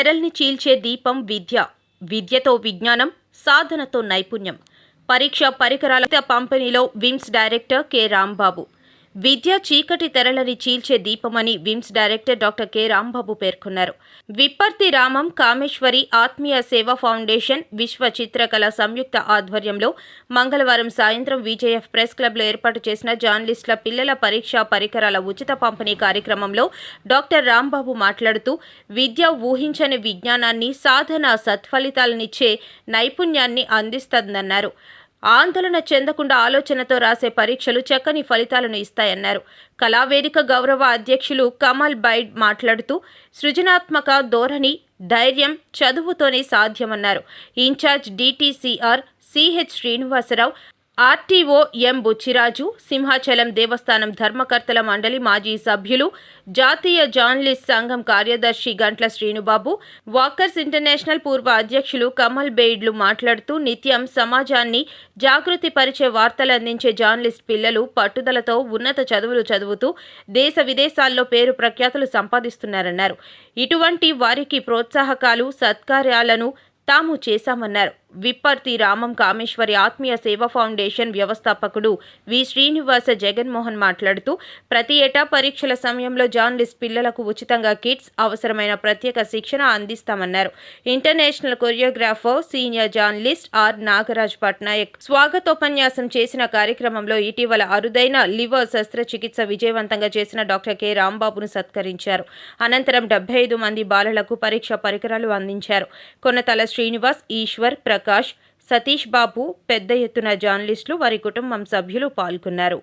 తెరల్ని చీల్చే దీపం విద్య. విద్యతో విజ్ఞానం సాధనతో నైపుణ్యం. పరీక్ష పరికరాల పంపిణీలో విమ్స్ డైరెక్టర్ కె. రాంబాబు. విద్య చీకటి తెరలని చీల్చే దీపమని VIMS director doctor K. Rambabu పేర్కొన్నారు. విప్పర్తి రామం కామేశ్వరి ఆత్మీయ సేవా ఫౌండేషన్ విశ్వ చిత్రకళ సంయుక్త ఆధ్వర్యంలో మంగళవారం సాయంత్రం విజేఎఫ్ ప్రెస్ క్లబ్లో ఏర్పాటు చేసిన జర్నలిస్టుల పిల్లల పరీక్షా పరికరాల ఉచిత పంపిణీ కార్యక్రమంలో డాక్టర్ రాంబాబు మాట్లాడుతూ విద్య ఊహించని విజ్ఞానాన్ని సాధన సత్ఫలితాలనిచ్చే నైపుణ్యాన్ని అందిస్తుందన్నారు. ఆందోళన చెందకుండా ఆలోచనతో రాసే పరీక్షలు చక్కని ఫలితాలను ఇస్తాయన్నారు. కళావేదిక గౌరవ అధ్యక్షులు కమల్ బైడ్ మాట్లాడుతూ సృజనాత్మక ధోరణి ధైర్యం చదువుతోనే సాధ్యమన్నారు. Incharge DTCR CH Srinivasarao RTO M Buchiraju Simhachalam దేవస్థానం ధర్మకర్తల మండలి మాజీ సభ్యులు జాతీయ జర్నలిస్ట్ సంఘం కార్యదర్శి గంట్ల శ్రీనుబాబు వాకర్స్ ఇంటర్నేషనల్ పూర్వ అధ్యక్షులు కమల్ బెయిడ్లు మాట్లాడుతూ నిత్యం సమాజాన్ని జాగృతి పరిచే వార్తలు అందించే జర్నలిస్ట్ పిల్లలు పట్టుదలతో ఉన్నత చదువులు చదువుతూ దేశ విదేశాల్లో పేరు ప్రఖ్యాతులు సంపాదిస్తున్నారన్నారు. ఇటువంటి వారికి ప్రోత్సాహకాలు సత్కార్యాలను తాము చేశామన్నారు. విప్పర్తి రామం కామేశ్వరి ఆత్మీయ సేవా ఫౌండేషన్ వ్యవస్థాపకుడు వి. శ్రీనివాస జగన్మోహన్ మాట్లాడుతూ ప్రతి ఏటా పరీక్షల సమయంలో జర్నలిస్ట్ పిల్లలకు ఉచితంగా కిట్స్ అవసరమైన ప్రత్యేక శిక్షణ అందిస్తామన్నారు. International choreographer senior journalist R. Nagaraj Patnaik స్వాగతోపన్యాసం చేసిన కార్యక్రమంలో ఇటీవల అరుదైన లివర్ శస్త్రచికిత్స విజయవంతంగా చేసిన డాక్టర్ కె. రాంబాబును సత్కరించారు. అనంతరం డెబ్బై ఐదు మంది బాలలకు పరీక్ష పరికరాలు అందించారు. కొనతల శ్రీనివాస్ ఈశ్వర్ ప్రకాష్ సతీష్ బాబు పెద్ద ఎత్తున జర్నలిస్టులు వారి కుటుంబం సభ్యులు పాల్గొన్నారు.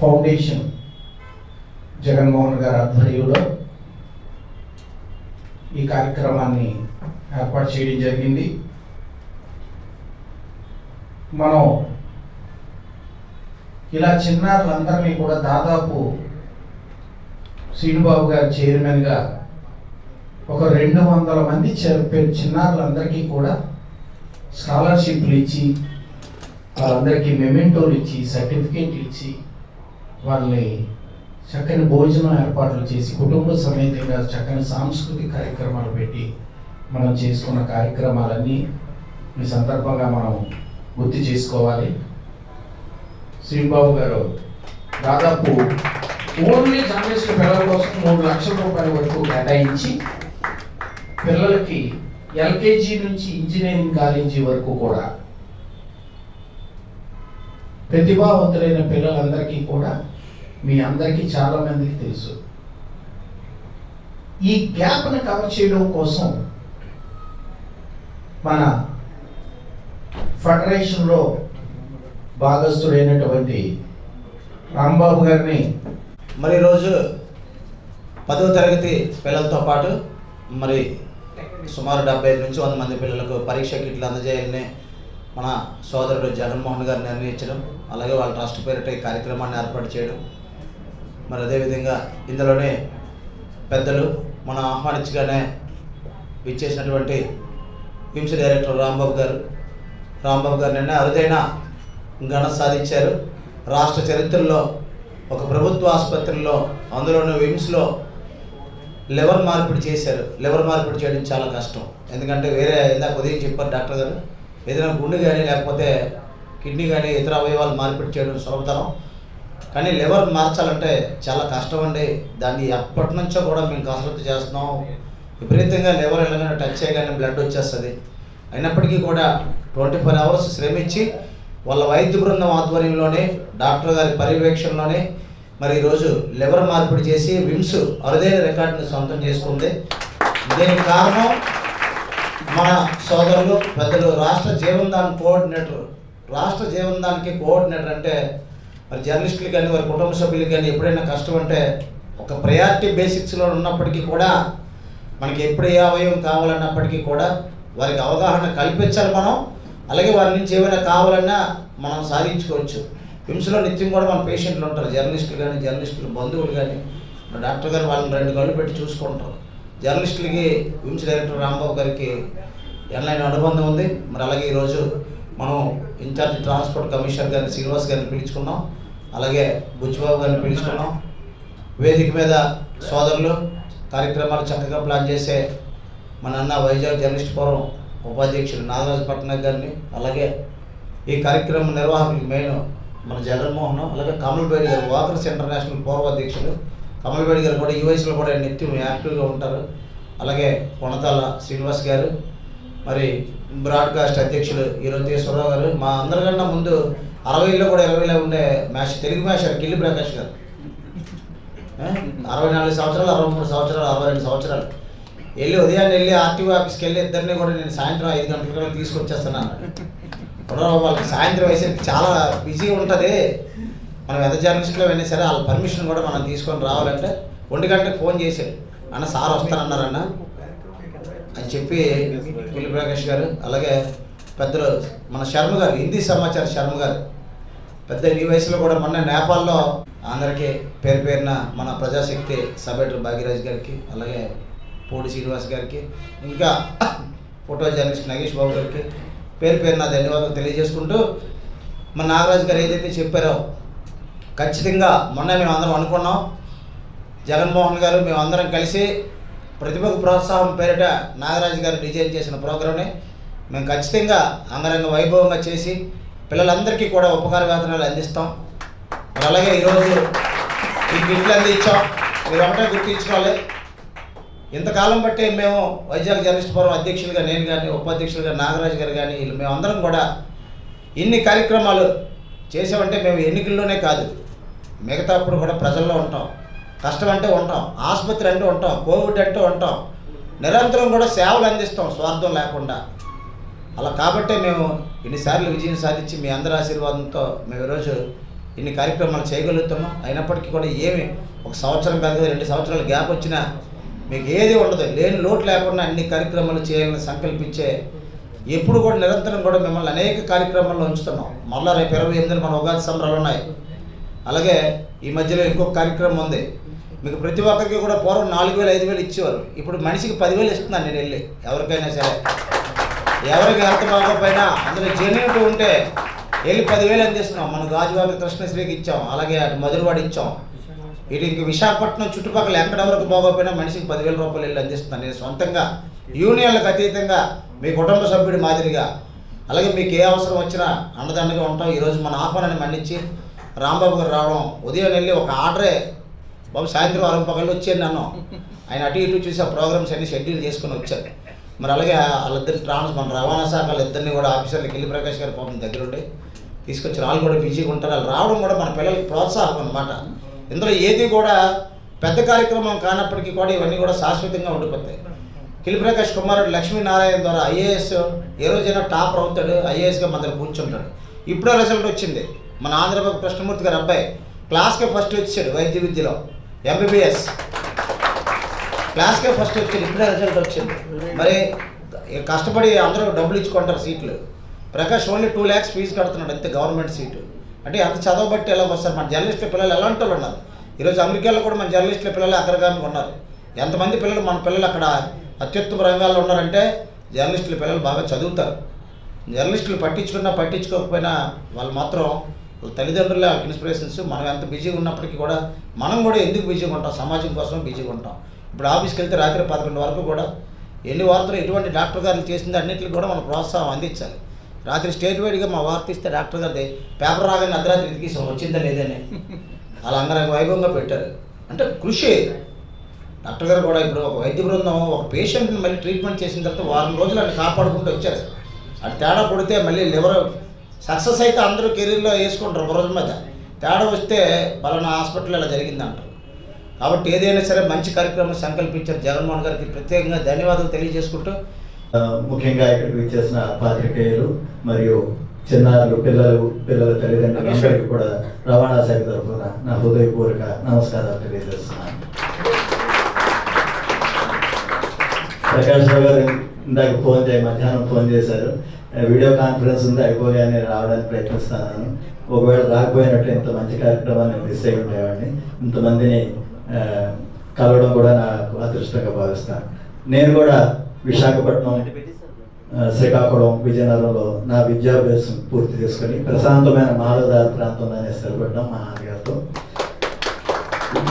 ఫౌండేషన్ జగన్మోహన్ గారి ఆధ్వర్యంలో ఈ కార్యక్రమాన్ని ఏర్పాటు చేయడం జరిగింది. మనం ఇలా చిన్నారులందరినీ కూడా దాదాపు శ్రీనుబాబు గారి చైర్మన్గా ఒక రెండు వందల మంది చిన్నారులందరికీ కూడా స్కాలర్షిప్లు ఇచ్చి వాళ్ళందరికీ మెమెంటోలు ఇచ్చి సర్టిఫికేట్లు ఇచ్చి వాళ్ళని చక్కని భోజనం ఏర్పాట్లు చేసి కుటుంబ సమేతంగా చక్కని సాంస్కృతిక కార్యక్రమాలు పెట్టి మనం చేసుకున్న కార్యక్రమాలన్నీ ఈ సందర్భంగా మనం గుర్తు చేసుకోవాలి. శ్రీబాబు గారు దాదాపు ఓన్లీ జర్నలిస్ట్ పిల్లల కోసం మూడు లక్షల రూపాయల వరకు కేటాయించి పిల్లలకి ఎల్కేజీ నుంచి ఇంజనీరింగ్ కాలేజీ వరకు కూడా ప్రతిభావంతులైన పిల్లలందరికీ కూడా మీ అందరికీ చాలా మందికి తెలుసు. ఈ గ్యాప్ను కవర్ చేయడం కోసం మన ఫెడరేషన్లో భాగస్థుడైనటువంటి రాంబాబు గారిని మరి ఈరోజు పదవ తరగతి పిల్లలతో పాటు మరి సుమారు డెబ్బై ఐదు నుంచి వంద మంది పిల్లలకు పరీక్ష కిట్లు అందజేయాలని మన సోదరుడు జగన్మోహన్ గారు నిర్ణయించడం అలాగే వాళ్ళ ట్రస్ట్ పేరిట ఈ కార్యక్రమాన్ని ఏర్పాటు చేయడం. మరి అదేవిధంగా ఇందులోనే పెద్దలు మనం ఆహ్వానించగానే ఇచ్చేసినటువంటి విమ్స్ డైరెక్టర్ రాంబాబు గారు. రాంబాబు గారు నిన్న అరుదైన ఘన సాధించారు. రాష్ట్ర చరిత్రలో ఒక ప్రభుత్వ ఆసుపత్రిలో అందులోనూ విమ్స్లో లివర్ మార్పిడి చేశారు. లివర్ మార్పిడి చేయడం చాలా కష్టం. ఎందుకంటే వేరే ఇందాక ఉదయం చెప్పారు డాక్టర్ గారు ఏదైనా గుండె కానీ లేకపోతే కిడ్నీ కానీ ఇతర అవయవాలు మార్పిడి చేయడం సులభతరం. కానీ లివర్ మార్చాలంటే చాలా కష్టం అండి. దాన్ని ఎప్పటి నుంచో కూడా మేము కసరత్తు చేస్తున్నాం. విపరీతంగా లివర్ ఎలాగైనా టచ్ చేయగానే బ్లడ్ వచ్చేస్తుంది. అయినప్పటికీ కూడా ట్వంటీ ఫోర్ అవర్స్ శ్రమించి వాళ్ళ వైద్య బృందం ఆధ్వర్యంలోనే డాక్టర్ గారి పర్యవేక్షణలోనే మరి ఈరోజు లివర్ మార్పిడి చేసి విమ్స్ అరుదైన రికార్డుని సొంతం చేసుకుంది. దీనికి కారణం మన సోదరులు పెద్దలు రాష్ట్ర జీవనదాన్ కోఆర్డినేటర్ రాష్ట్ర జీవనదానికి కోఆర్డినేటర్ అంటే మరి జర్నలిస్టులు కానీ వారి కుటుంబ సభ్యులు కానీ ఎప్పుడైనా కష్టం అంటే ఒక ప్రయారిటీ బేసిక్స్లో ఉన్నప్పటికీ కూడా మనకి ఎప్పుడు ఏ అవయవం కావాలన్నప్పటికీ కూడా వారికి అవగాహన కల్పించాలి మనం. అలాగే వారి నుంచి ఏమైనా కావాలన్నా మనం సాధించుకోవచ్చు. విమ్స్లో నిత్యం కూడా మన పేషెంట్లు ఉంటారు. జర్నలిస్టులు కానీ జర్నలిస్టులు బంధువులు కానీ మన డాక్టర్ గారు వాళ్ళని రెండు కళ్ళు పెట్టి చూసుకుంటారు. జర్నలిస్టులకి విమ్స్ డైరెక్టర్ రాంబాబు గారికి ఎన్లైన్ అనుబంధం ఉంది. మరి అలాగే ఈరోజు మనం ఇన్ఛార్జ్ ట్రాన్స్పోర్ట్ కమిషనర్ గారిని శ్రీనివాస్ గారిని పిలుచుకున్నాం. అలాగే బుచ్చిబాబు గారిని పిలుచుకున్నాం. వేదిక మీద సోదరులు కార్యక్రమాలు చక్కగా ప్లాన్ చేసే మన అన్న వైజాగ్ జర్నలిస్ట్ ఫోరం ఉపాధ్యక్షుడు నాగరాజు పట్నాయక్ గారిని అలాగే ఈ కార్యక్రమం నిర్వాహకులకు మెయిన్ మన జగన్మోహన్ అలాగే కమల్బేడి గారు వాకర్స్ ఇంటర్నేషనల్ పూర్వ అధ్యక్షుడు కమల్బేడి గారు కూడా ఈ వయసులో కూడా నిత్యం యాక్టివ్గా ఉంటారు. అలాగే కొనతాల శ్రీనివాస్ గారు మరి బ్రాడ్కాస్ట్ అధ్యక్షులు ఈరోజేశ్వరరావు గారు. మా అందరికన్నా ముందు అరవైలో కూడా ఇరవైలో ఉండే మ్యాచ్ తెలుగు మ్యాచ్ కిల్లి ప్రకాష్ గారు. అరవై నాలుగు సంవత్సరాలు అరవై మూడు సంవత్సరాలు అరవై రెండు సంవత్సరాలు. వెళ్ళి ఉదయాన్నే వెళ్ళి ఆర్టీఓ ఆఫీస్కి వెళ్ళి ఇద్దరిని కూడా నేను సాయంత్రం ఐదు గంటల తీసుకొచ్చేస్తున్నాను ఇప్పుడు వాళ్ళకి సాయంత్రం వేసరికి చాలా బిజీ ఉంటుంది. మనం ఎంత జర్నలిస్ట్లో వెళ్ళినా సరే వాళ్ళ పర్మిషన్ కూడా మనం తీసుకొని రావాలంటే ఒంటి గంటకి ఫోన్ చేశాడు. అన్న సార్ వస్తానన్నారన్న. అని చెప్పి పిల్లి ప్రకాష్ గారు అలాగే పెద్దలు మన శర్మ గారు హిందీ సమాచార శర్మ గారు పెద్ద ఈ వయసులో కూడా మొన్న నేపాల్లో అందరికీ పేరు పేరున మన ప్రజాశక్తి సభ్యుడు భాగ్యరాజ్ గారికి అలాగే పూడి శ్రీనివాస్ గారికి. ఇంకా ఫోటో జర్నలిస్ట్ నగేష్ బాబు గారికి పేరు పేరు నా ధన్యవాదాలు తెలియజేసుకుంటూ మన నాగరాజు గారు ఏదైతే చెప్పారో ఖచ్చితంగా మొన్న మేము అందరం అనుకున్నాం. జగన్మోహన్ గారు మేమందరం కలిసి ప్రతిభకు ప్రోత్సాహం పేరిట నాగరాజు గారు డిజైన్ చేసిన ప్రోగ్రామ్ని మేము ఖచ్చితంగా అంగరంగ వైభవంగా చేసి పిల్లలందరికీ కూడా ఉపకార వేతనాలు అందిస్తాం. మరి అలాగే ఈరోజు ఈ గిఫ్ట్లు అందించాం. మీరు ఒకటే గుర్తించుకోవాలి. ఇంతకాలం బట్టే మేము వైజాగ్ జర్నలిస్ట్ ఫోరం అధ్యక్షులుగా నేను కానీ ఉపాధ్యక్షులుగా నాగరాజు గారు కానీ వీళ్ళు మేమందరం కూడా ఇన్ని కార్యక్రమాలు చేసామంటే మేము ఎన్నికల్లోనే కాదు. మిగతా అప్పుడు కూడా ప్రజల్లో ఉంటాం. కష్టం అంటే ఉంటాం. ఆసుపత్రి అంటే ఉంటాం. కోవిడ్ అంటే ఉంటాం. నిరంతరం కూడా సేవలు అందిస్తాం స్వార్థం లేకుండా. అలా కాబట్టే మేము ఇన్నిసార్లు విజయం సాధించి మీ అందరి ఆశీర్వాదంతో మేము ఈరోజు ఇన్ని కార్యక్రమాలు చేయగలుగుతున్నాం. అయినప్పటికీ కూడా ఏమి ఒక సంవత్సరం కాదు రెండు సంవత్సరాల గ్యాప్ వచ్చినా మీకు ఏది ఉండదు. లేని లోటు లేకుండా అన్ని కార్యక్రమాలు చేయాలని సంకల్పించే ఎప్పుడు కూడా నిరంతరం కూడా మిమ్మల్ని అనేక కార్యక్రమాల్లో ఉంచుతున్నాం. మళ్ళీ రేపు ఇరవై ఎనిమిదిన మన ఉగాది సంబరాలు ఉన్నాయి. అలాగే ఈ మధ్యలో ఇంకొక కార్యక్రమం ఉంది. మీకు ప్రతి ఒక్కరికి కూడా పూర్వం నాలుగు వేలు ఐదు వేలు ఇచ్చేవారు. ఇప్పుడు మనిషికి పదివేలు ఇస్తున్నాను నేను వెళ్ళి. ఎవరికైనా సరే. ఎవరికి ఎంత బాగోపోయినా అందులో జెన్యునిటీ ఉంటే వెళ్ళి పదివేలు అందిస్తున్నాం. మన గాజువాక కృష్ణశ్రీకి ఇచ్చాం. అలాగే అటు మధురవాడు ఇచ్చాం. ఇటు ఇంక విశాఖపట్నం చుట్టుపక్కల ఎక్కడెవరికి బాగోపోయినా మనిషికి పదివేల రూపాయలు వెళ్ళి అందిస్తున్నాను నేను సొంతంగా యూనియన్లకు అతీతంగా మీ కుటుంబ సభ్యుడి మాదిరిగా. అలాగే మీకు ఏ అవసరం వచ్చినా అండదండగా ఉంటాం. ఈరోజు మన ఆహ్వానాన్ని మన్నించి రాంబాబు గారు రావడం ఉదయం వెళ్ళి ఒక ఆర్డరే. బాబు సాయంత్రం ఆరు పగలు వచ్చాను నన్ను. ఆయన అటు ఇటు చూసి ఆ ప్రోగ్రామ్స్ అన్ని షెడ్యూల్ చేసుకుని వచ్చారు. మరి అలాగే వాళ్ళిద్దరు ట్రాన్స్ మన రవాణా శాఖ వాళ్ళిద్దరిని కూడా ఆఫీసర్లు కిల్లి ప్రకాష్ గారి పాపం దగ్గరుండి తీసుకొచ్చి వాళ్ళు కూడా బిజీగా ఉంటారు. వాళ్ళు రావడం కూడా మన పిల్లలకి ప్రోత్సాహం అనమాట ఇందులో ఏది కూడా పెద్ద కార్యక్రమం కానప్పటికీ కూడా ఇవన్నీ కూడా శాశ్వతంగా ఉండిపోతాయి. కిలిప్రకాష్ కుమారుడు లక్ష్మీనారాయణ ద్వారా ఐఏఎస్ ఏ రోజైనా టాపర్ అవుతాడు ఐఏఎస్గా మన దగ్గర కూర్చుంటాడు. ఇప్పుడే రిజల్ట్ వచ్చింది. మన ఆంధ్రప్రదేశ్ కృష్ణమూర్తి గారు అబ్బాయి. క్లాస్కే ఫస్ట్ వచ్చాడు వైద్య విద్యలో. ఎంబీబీఎస్ క్లాస్కే ఫస్ట్ వచ్చింది ఇప్పుడే రిజల్ట్ వచ్చింది. మరి కష్టపడి అందరూ డబ్బులు ఇచ్చుకుంటారు సీట్లు. Prakash only two lakhs fees కడుతున్నాడు. అంతే గవర్నమెంట్ సీటు అంటే అంత చదవబట్టి ఎలా వస్తారు? మన జర్నలిస్టుల పిల్లలు ఎలాంటి వాళ్ళు ఉన్నారు? ఈరోజు అమెరికాలో కూడా మన జర్నలిస్టుల పిల్లలు అగ్రగామిగా ఉన్నారు. ఎంతమంది పిల్లలు మన పిల్లలు అక్కడ అత్యుత్తమ రంగాల్లో ఉన్నారంటే జర్నలిస్టుల పిల్లలు బాగా చదువుతారు. జర్నలిస్టులు పట్టించుకున్నా పట్టించుకోకపోయినా వాళ్ళు మాత్రం వాళ్ళ వాళ్ళకి ఇన్స్పిరేషన్స్ మనం ఎంత బిజీగా ఉన్నప్పటికీ కూడా మనం కూడా ఎందుకు బిజీగా ఉంటాం? సమాజం కోసం బిజీగా ఉంటాం. ఇప్పుడు ఆఫీస్కి వెళ్తే రాత్రి పదకొండు వరకు కూడా ఎన్ని వార్తలు ఎటువంటి డాక్టర్ గారు చేసింది అన్నింటికి కూడా మనం ప్రోత్సాహం అందించాలి. రాత్రి స్టేట్ వైడ్గా మా వార్తిస్తే డాక్టర్ గారిది పేపర్ రాగానే అర్ధరాత్రి ఇంటికి వచ్చిందా లేదని అలా అంగరంగ వైభవంగా పెట్టారు. అంటే కృషి. డాక్టర్ గారు కూడా ఇప్పుడు ఒక వైద్య బృందం ఒక పేషెంట్ని మళ్ళీ ట్రీట్మెంట్ చేసిన తర్వాత వారం రోజులు అన్ని కాపాడుకుంటూ వచ్చారు. అటు తేడా కొడితే మళ్ళీ లివర్ సక్సెస్ అయితే అందరూ కెరీర్లో వేసుకుంటారు ఒక రోజు మీద. తేడా వస్తే పలానా హాస్పిటల్ ఇలా జరిగింది అంటారు కాబట్టి ఏదైనా సరే మంచి కార్యక్రమం సంకల్పించారు జగన్మోహన్ గారికి. ప్రత్యేకంగా ధన్యవాదాలు తెలియజేసుకుంటూ ముఖ్యంగా ఇక్కడికి విచ్చేసిన పాత్రికేయులు మరియు చిన్నారులు పిల్లలు పిల్లల తల్లిదండ్రులు అందరికీ కూడా రవాణా శాఖ తరఫున నా హృదయపూర్వక నమస్కారాలు తెలియజేస్తున్నాను. ప్రకాష్ రావు గారు ఇందాక ఫోన్ చేయ మధ్యాహ్నం ఫోన్ చేశారు. వీడియో కాన్ఫరెన్స్ ఉంది అయిపోగానే రావడానికి ప్రయత్నిస్తున్నాను. ఒకవేళ రాకపోయినట్టు ఇంత మంచి కార్యక్రమాన్ని మిస్ అయి ఉండేవాడిని. ఇంతమందిని కలవడం కూడా నాకు అదృష్టంగా భావిస్తాను. నేను కూడా విశాఖపట్నం శ్రీకాకుళం విజయనగరంలో నా విద్యాభ్యాసం పూర్తి చేసుకొని ప్రశాంతమైన మాలదార ప్రాంతంలోనే స్థిరపడ్డాం మా నాన్నగారితో.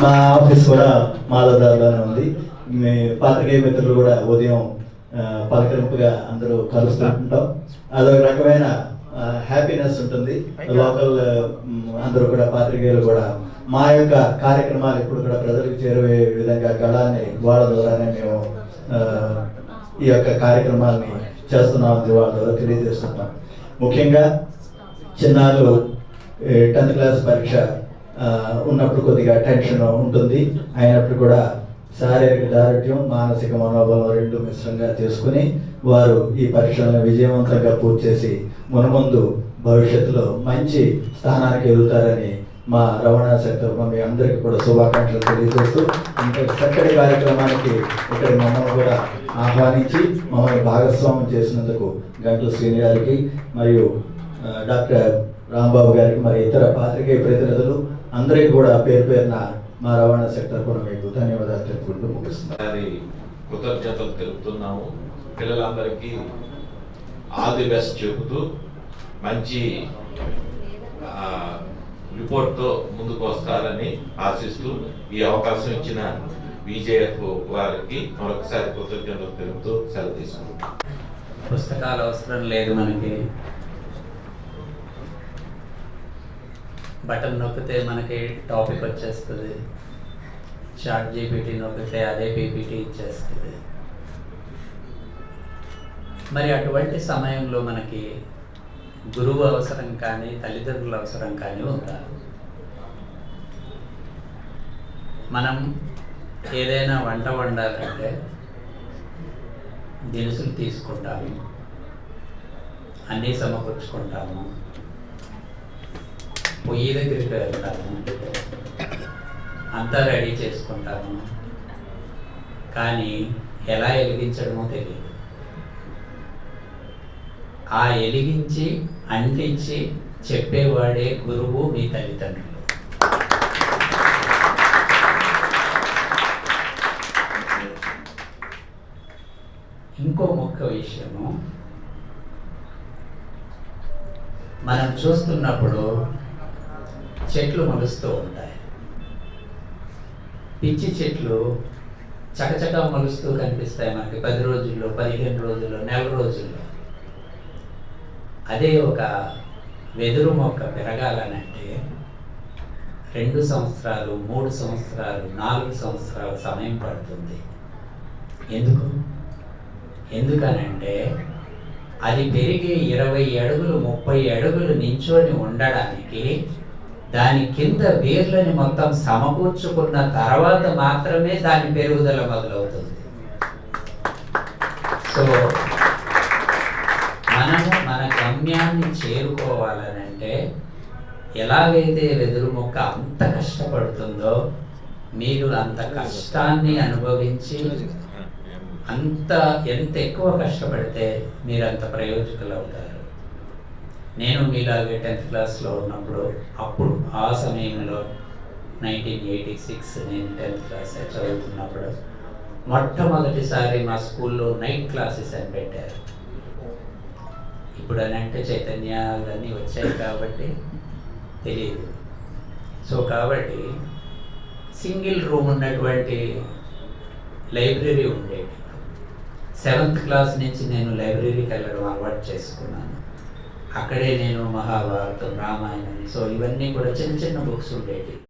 మా ఆఫీస్ కూడా మాలదారులోనే ఉంది. మీ పాత్రికేయ మిత్రులు కూడా ఉదయం పలకరింపుగా అందరూ కలుస్తుంటాం. అదొక రకమైన హ్యాపీనెస్ ఉంటుంది. లోకల్ అందరూ కూడా పాత్రికేయులు కూడా మా యొక్క కార్యక్రమాలు ఇప్పుడు కూడా ప్రజలకు చేరువే విధంగా గళాన్ని వాళ్ళ ద్వారానే మేము ఈ యొక్క కార్యక్రమాల్ని చేస్తున్నామని వాళ్ళ ద్వారా తెలియజేస్తున్నాం ముఖ్యంగా చిన్నారులు టెన్త్ క్లాస్ పరీక్ష ఉన్నప్పుడు కొద్దిగా టెన్షన్ ఉంటుంది. అయినప్పుడు కూడా శారీరక దారుఢ్యం మానసిక మనోభావం రెండు మిశ్రంగా చేసుకుని వారు ఈ పరీక్షలను విజయవంతంగా పూర్తి చేసి మునముందు భవిష్యత్తులో మంచి స్థానానికి ఎదుగుతారని మా రవాణా సెక్టర్ మీ అందరికీ కూడా శుభాకాంక్షలు తెలియజేస్తూ ఇంకా చక్కటి కార్యక్రమానికి ఇక్కడ మమ్మల్ని కూడా ఆహ్వానించి మమ్మల్ని భాగస్వామ్యం చేసినందుకు గంటల శ్రీని గారికి మరియు డాక్టర్ రాంబాబు గారికి మరి ఇతర పాత్రికేయ ప్రతినిధులు అందరికీ కూడా పేరు పేరున మా రవాణా సెక్టర్ కూడా మీకు ధన్యవాదాలు తెలుపుకుంటూ ముగిస్తున్నాను కృతజ్ఞతలు తెలుపుతున్నాము. పిల్లలందరికీ ఆల్ ది బెస్ట్ చెబుతూ మంచి రిపోర్ట్తో ముందుకు వస్తారని ఆశిస్తూ ఈ అవకాశం ఇచ్చిన బీజేఎఫ్ వారికి మరొకసారి కృతజ్ఞతలు తెలుపుతూ సెలవు తీసుకుంటాం పుస్తకాలు అవసరం లేదు మనకి. బటన్ నొక్కితే మనకి టాపిక్ వచ్చేస్తుంది. చాట్ జీపీటీ నొక్కితే అదే పీపీటీ ఇచ్చేస్తుంది. మరి అటువంటి సమయంలో మనకి గురువు అవసరం కానీ తల్లిదండ్రుల అవసరం కానీ ఉంటారు మనం ఏదైనా వంట వండాలంటే దినుసులు తీసుకుంటాము. అన్నీ సమకూర్చుకుంటాము. పొయ్యి దగ్గరికి వెళ్తాము. అంతా రెడీ చేసుకుంటాము. కానీ ఎలా వెలిగించడమో తెలియదు. ఆ వెలిగించి అంటించి చెప్పేవాడే గురువు మీ తల్లిదండ్రులు. ఇంకో ముఖ్య విషయము. మనం చూస్తున్నప్పుడు చెట్లు మొలుస్తూ ఉంటాయి. పిచ్చి చెట్లు చకచక మొలుస్తూ కనిపిస్తాయి మనకి పది రోజుల్లో పదిహేను రోజుల్లో నెల రోజుల్లో. అదే ఒక వెదురు మొక్క పెరగాలనంటే రెండు సంవత్సరాలు మూడు సంవత్సరాలు నాలుగు సంవత్సరాల సమయం పడుతుంది. ఎందుకు? ఎందుకనంటే అది పెరిగి ఇరవై అడుగులు ముప్పై అడుగులు నించొని ఉండడానికి దాని కింద వేర్లని మొత్తం సమకూర్చుకున్న తర్వాత మాత్రమే దాని పెరుగుదల మొదలవుతుంది. సో మనము మన గమ్యాన్ని చేరుకోవాలనంటే ఎలాగైతే వెదురు మొక్క అంత కష్టపడుతుందో మీరు అంత కష్టాన్ని అనుభవించి అంత ఎంత ఎక్కువ కష్టపడితే మీరు అంత ప్రయోజకులు అవుతారు? నేను మీలాగే టెన్త్ క్లాస్లో ఉన్నప్పుడు అప్పుడు ఆ సమయంలో నైన్టీన్ ఎయిటీ సిక్స్ నేను టెన్త్ క్లాస్ చదువుతున్నప్పుడు మొట్టమొదటిసారి మా స్కూల్లో నైట్ క్లాసెస్ అని పెట్టారు. ఇప్పుడు అని అంటే చైతన్యాలన్నీ వచ్చాయి కాబట్టి తెలియదు సో కాబట్టి సింగిల్ రూమ్ ఉన్నటువంటి లైబ్రరీ ఉండేది. సెవెంత్ క్లాస్ నుంచి నేను లైబ్రరీకి వెళ్ళడం అలవాటు చేసుకున్నాను. అక్కడే నేను మహాభారతం రామాయణం సో ఇవన్నీ కూడా చిన్న చిన్న బుక్స్ ఉండేవి